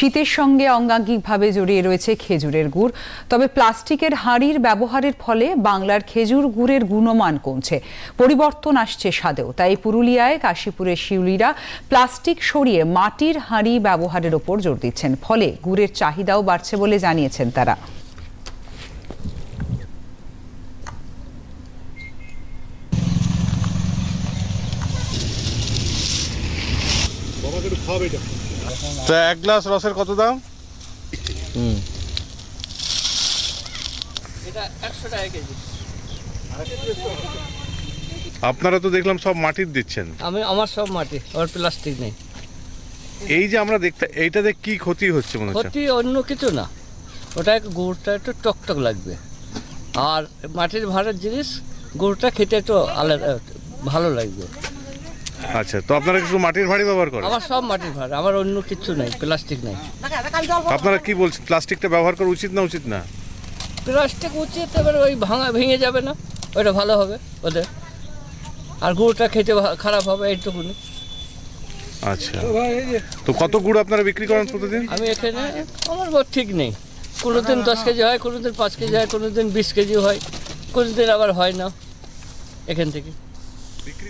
শীতের সঙ্গে অঙ্গাঙ্গিকভাবে জড়িয়ে রয়েছে খেজুরের গুড়। তবে প্লাস্টিকের হাঁড়ির ব্যবহারের ফলে বাংলার খেজুর গুড়ের গুণমান কমছে। পরিবর্তন আসছে স্বাদেও। তাই পুরুলিয়ায়, কাশীপুরের শিউলিরা প্লাস্টিক সরিয়ে মাটির হাঁড়ি ব্যবহারের ওপর জোর দিচ্ছেন। ফলে গুড়ের চাহিদাও বাড়ছে বলে জানিয়েছেন তারা। তো এক গ্লাস রসের কত দাম? এটা একশো টাকা কেজি। আপনারা তো দেখলাম সব মাটির দিচ্ছেন। আমি আমার সব মাটি ওর প্লাস্টিক নেই। এই যে আমরা দেখতে এইটাতে কি ক্ষতি হচ্ছে মনে হচ্ছে? ক্ষতি অন্য কিছু না। ওটা একটু গুড়টা একটু টকটক লাগবে। আর মাটির ভাড়ার জিনিস গুড়টা খেতে একটু আলাদা ভালো লাগবে। আচ্ছা তো আপনারা কিছু মাটির ভাঁড়ি ব্যবহার করেন? আমার সব মাটির ভাড়া আমার অন্য কিছু নেই প্লাস্টিক নেই। আপনারা কি বলছেন প্লাস্টিকটা ব্যবহার করা উচিত না উচিত না? প্লাস্টিক উচিত এবার ওই ভাঙা ভেঙে যাবে না ওইটা ভালো হবে ওদের। আর গুড়টা খেতে খারাপ হবে এইটুকুনি। আচ্ছা তো কত গুড় আপনারা বিক্রি করেন প্রতিদিন? আমি এখানে আমার বর ঠিক নেই। কোনো দিন দশ কেজি হয় কোনো দিন পাঁচ কেজি হয় কোনো দিন বিশ কেজি হয় কোনো দিন আবার হয় না এখান থেকে। বিক্রি